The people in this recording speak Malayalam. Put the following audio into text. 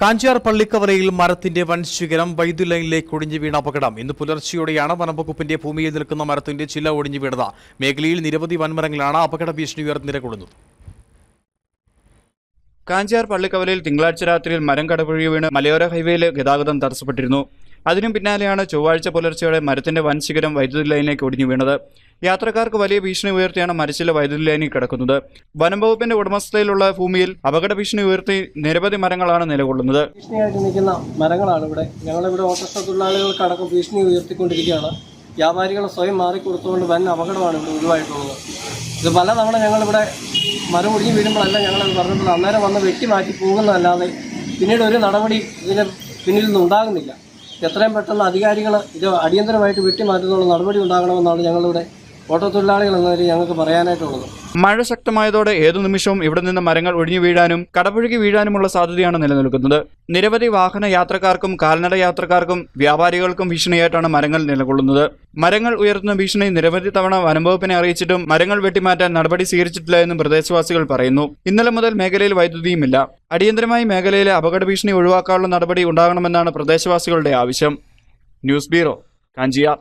കാഞ്ചാർ പള്ളിക്കവലയിൽ മരത്തിന്റെ വൻ ശിഖരം വൈദ്യുതി ലൈനിലേക്ക് ഒടിഞ്ഞു വീണ അപകടം. ഇന്ന് പുലർച്ചെയോടെയാണ് വനംവകുപ്പിന്റെ ഭൂമിയിൽ നിൽക്കുന്ന മരത്തിന്റെ ചില ഒടിഞ്ഞു വീണത്. മേഖലയിൽ നിരവധി വൻമരങ്ങളാണ് അപകട ഭീഷണി ഉയർന്നു നിലകൊള്ളുന്നത് കാഞ്ചാർ പള്ളിക്കവലയിൽ തിങ്കളാഴ്ച രാത്രിയിൽ മരം കടപുഴി വീണ് മലയോര ഹൈവേയിൽ ഗതാഗതം തടസ്സപ്പെട്ടിരുന്നു. അതിനു പിന്നാലെയാണ് ചൊവ്വാഴ്ച പുലർച്ചെയോടെ മരത്തിന്റെ വൻ ശിഖരം വൈദ്യുതി ലൈനിലേക്ക് ഒടിഞ്ഞു വീണത്. യാത്രക്കാർക്ക് വലിയ ഭീഷണി ഉയർത്തിയാണ് മരച്ചില വൈദ്യുതി ലൈനിൽ കിടക്കുന്നത്. വനം വകുപ്പിന്റെ ഉടമസ്ഥതയിലുള്ള ഭൂമിയിൽ അപകട ഭീഷണി ഉയർത്തി നിരവധി മരങ്ങളാണ് നിലകൊള്ളുന്നത്. ഭീഷണിയായിട്ട് നിൽക്കുന്ന മരങ്ങളാണ് ഇവിടെ. ഞങ്ങളിവിടെ ഓട്ടോറിക്ഷ തൊഴിലാളികൾക്കടക്കം ഭീഷണി ഉയർത്തിക്കൊണ്ടിരിക്കുകയാണ്. വ്യാപാരികൾ സ്വയം മാറിക്കൊടുത്തുകൊണ്ട് വൻ അപകടമാണ് ഇവിടെ ഒഴിവായിട്ടുള്ളത്. ഇത് പലതവണ ഞങ്ങളിവിടെ മരം ഒടിഞ്ഞ് വീഴുമ്പോഴല്ല ഞങ്ങളത് പറഞ്ഞിട്ടുള്ളത്. അന്നേരം വന്ന് വെട്ടി മാറ്റി പോകുന്നതല്ലാതെ പിന്നീട് ഒരു നടപടി ഇതിന് പിന്നിൽ നിന്നും ഉണ്ടാകുന്നില്ല എത്രയും പെട്ടെന്ന് അധികാരികൾ ഇത് അടിയന്തരമായിട്ട് വെട്ടി മാറ്റുന്നുള്ള നടപടി ഉണ്ടാകണമെന്നാണ് ഞങ്ങളിവിടെ ഓട്ടോ തൊഴിലാളികൾ ഞങ്ങൾക്ക് പറയാനായിട്ടുള്ളത്. മഴ ശക്തമായതോടെ ഏതു നിമിഷവും ഇവിടെ നിന്ന് മരങ്ങൾ ഒഴിഞ്ഞു വീഴാനും കടപുഴകി വീഴാനുമുള്ള സാധ്യതയാണ് നിലനിൽക്കുന്നത്. നിരവധി വാഹന യാത്രക്കാർക്കും കാൽനട യാത്രക്കാർക്കും വ്യാപാരികൾക്കും ഭീഷണിയായിട്ടാണ് മരങ്ങൾ നിലകൊള്ളുന്നത്. മരങ്ങൾ ഉയർത്തുന്ന ഭീഷണി നിരവധി തവണ വനംവകുപ്പിനെ അറിയിച്ചിട്ടും മരങ്ങൾ വെട്ടിമാറ്റാൻ നടപടി സ്വീകരിച്ചിട്ടില്ല എന്നും പ്രദേശവാസികൾ പറയുന്നു. ഇന്നലെ മുതൽ മേഖലയിൽ വൈദ്യുതിയുമില്ല. അടിയന്തരമായി മേഖലയിലെ അപകട ഭീഷണി ഒഴിവാക്കാനുള്ള നടപടി ഉണ്ടാകണമെന്നാണ് പ്രദേശവാസികളുടെ ആവശ്യം. News bureau Kanchiyar.